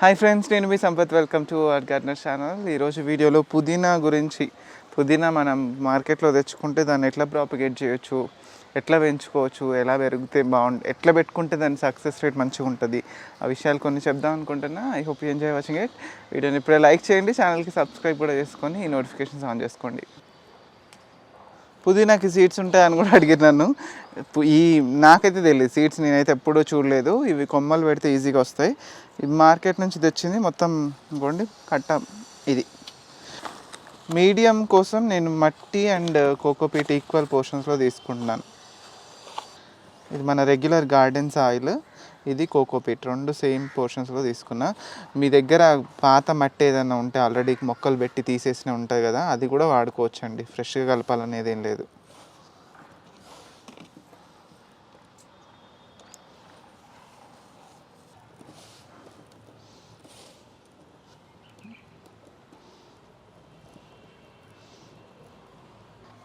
Hi friends నేను మీ Sampath. Welcome to our gardener channel ఈరోజు వీడియోలో పుదీనా గురించి పుదీనా మనం మార్కెట్లో తెచ్చుకుంటే దాన్ని ఎట్లా ప్రాపిగేట్ చేయొచ్చు ఎట్లా పెంచుకోవచ్చు ఎలా పెరిగితే బాగుంది ఎట్లా పెట్టుకుంటే దాని సక్సెస్ రేట్ మంచిగా ఉంటుంది ఆ విషయాలు కొన్ని చెప్దాం అనుకుంటున్నా. I hope enjoy watching it వీడియోని ఇప్పుడే లైక్ చేయండి ఛానల్కి సబ్స్క్రైబ్ కూడా చేసుకొని ఈ నోటిఫికేషన్స్ ఆన్ చేసుకోండి. పుదీనాకి సీడ్స్ ఉంటాయని కూడా అడిగారు నన్ను. ఈ నాకైతే తెలియదు సీడ్స్ నేనైతే ఎప్పుడూ చూడలేదు. ఇవి కొమ్మలు పెడితే ఈజీగా వస్తాయి. ఇది మార్కెట్ నుంచి తెచ్చింది మొత్తం ఇంకోండి కట్ట ఇది. మీడియం కోసం నేను మట్టి అండ్ కోకోపీట్ ఈక్వల్ పోర్షన్స్లో తీసుకుంటున్నాను. ఇది మన రెగ్యులర్ గార్డెన్స్ ఆయిల్. ఇది కోకోపీట్. రెండు సేమ్ పోర్షన్స్లో తీసుకున్నా. మీ దగ్గర పాత మట్టి ఏదైనా ఉంటే ఆల్రెడీ మొక్కలు పెట్టి తీసేసిన ఉంటుంది కదా అది కూడా వాడుకోవచ్చు అండి ఫ్రెష్గా కలపాలనేది ఏం లేదు.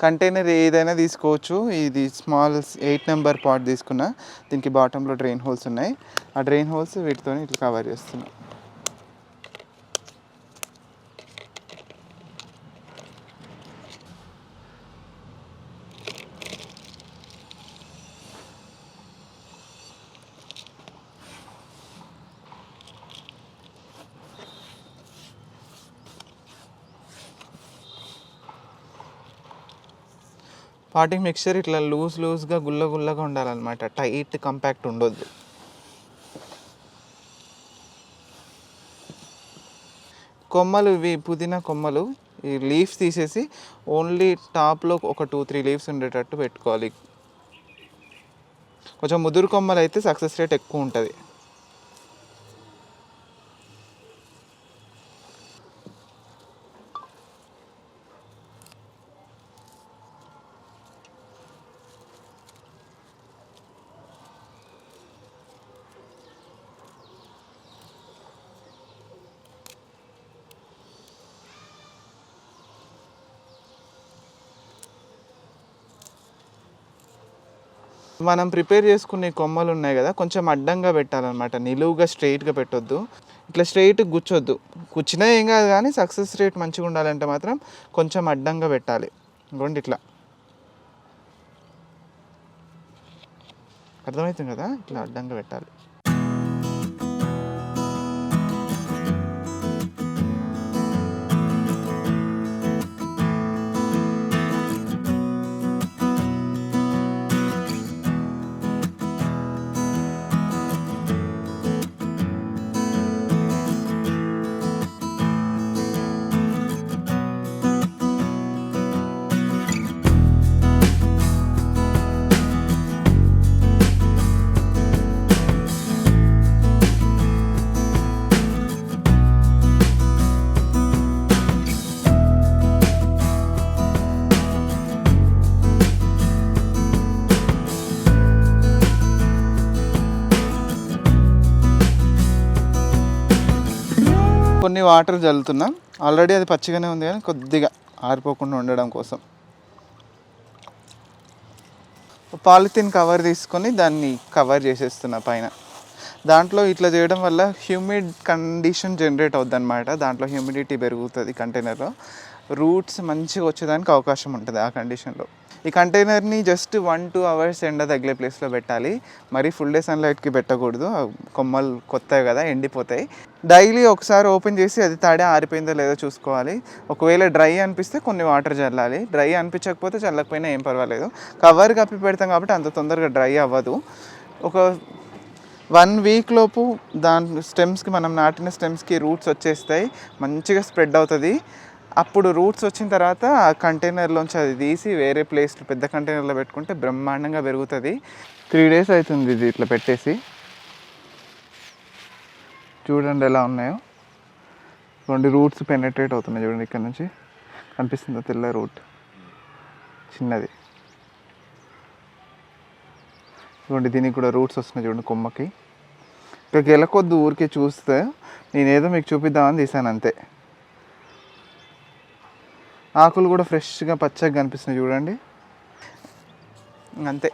కంటైనర్ ఏదైనా తీసుకోవచ్చు. ఇది స్మాల్ ఎయిట్ నెంబర్ పాట్ తీసుకున్నా. దీనికి బాటంలో డ్రైన్ హోల్స్ ఉన్నాయి. ఆ డ్రైన్ హోల్స్ వీటితో ఇట్లా కవర్ చేస్తున్నాం. పాటింగ్ మిక్చర్ ఇట్లా లూజ్ లూజ్గా గుల్ల గుల్లగా ఉండాలన్నమాట. టైట్ కంపాక్ట్ ఉండొద్దు. కొమ్మలు ఇవి పుదీనా కొమ్మలు ఈ లీవ్స్ తీసేసి ఓన్లీ టాప్లో ఒక టూ త్రీ లీవ్స్ ఉండేటట్టు పెట్టుకోవాలి. కొంచెం ముదురు కొమ్మలు అయితే సక్సెస్ రేట్ ఎక్కువ ఉంటుంది. మనం ప్రిపేర్ చేసుకునే కొమ్మలు ఉన్నాయి కదా కొంచెం అడ్డంగా పెట్టాలన్నమాట. నిలువుగా స్ట్రైట్గా పెట్టొద్దు. ఇట్లా స్ట్రైట్ గుచ్చొద్దు. కూర్చినా ఏం కాదు కానీ సక్సెస్ రేట్ మంచిగా ఉండాలంటే మాత్రం కొంచెం అడ్డంగా పెట్టాలి. ఇంకోండి ఇట్లా. అర్థమవుతుంది కదా? ఇట్లా అడ్డంగా పెట్టాలి. కొన్ని వాటర్ చల్లుతున్నాం ఆల్రెడీ అది పచ్చిగానే ఉంది కానీ కొద్దిగా ఆరిపోకుండా ఉండడం కోసం. పాలిథిన్ కవర్ తీసుకొని దాన్ని కవర్ చేసేస్తున్నా పైన. దాంట్లో ఇట్లా చేయడం వల్ల హ్యూమిడ్ కండిషన్ జనరేట్ అవుద్ది అనమాట దాంట్లో హ్యూమిడిటీ పెరుగుతుంది కంటైనర్లో. రూట్స్ మంచిగా వచ్చేదానికి అవకాశం ఉంటుంది ఆ కండిషన్లో. ఈ కంటైనర్ని జస్ట్ వన్ టూ అవర్స్ ఎండ తగిలే ప్లేస్లో పెట్టాలి. మరి ఫుల్ డే సన్లైట్కి పెట్టకూడదు. కొమ్మలు కొత్తవి కదా ఎండిపోతాయి. డైలీ ఒకసారి ఓపెన్ చేసి అది తడి ఆరిపోయిందో లేదో చూసుకోవాలి. ఒకవేళ డ్రై అనిపిస్తే కొన్ని వాటర్ చల్లాలి. డ్రై అనిపించకపోతే చల్లకపోయినా ఏం పర్వాలేదు. కవర్ కప్పి పెడతాం కాబట్టి అంత తొందరగా డ్రై అవ్వదు. ఒక వన్ వీక్ లోపు దాని స్టెమ్స్కి మనం నాటిన స్టెమ్స్కి రూట్స్ వచ్చేస్తాయి. మంచిగా స్ప్రెడ్ అవుతుంది. అప్పుడు రూట్స్ వచ్చిన తర్వాత ఆ కంటైనర్లోంచి అది తీసి వేరే ప్లేస్లో పెద్ద కంటైనర్లో పెట్టుకుంటే బ్రహ్మాండంగా పెరుగుతుంది. త్రీ డేస్ అవుతుంది ఇది ఇట్లా పెట్టేసి. చూడండి ఎలా ఉన్నాయో. రెండు రూట్స్ పెనట్రేట్ అవుతున్నాయి చూడండి ఇక్కడ నుంచి. కనిపిస్తుందా తెల్ల రూట్ చిన్నది. చూడండి దీనికి కూడా రూట్స్ వస్తున్నాయి చూడండి కొమ్మకి. ఇక్కడికి వెళ్ళకొద్దు ఊరికే చూస్తే. నేనేదో మీకు చూపిద్దామని తీసాను అంతే. ఆకులు కూడా ఫ్రెష్గా పచ్చగా కనిపిస్తున్నాయి చూడండి. అంతే.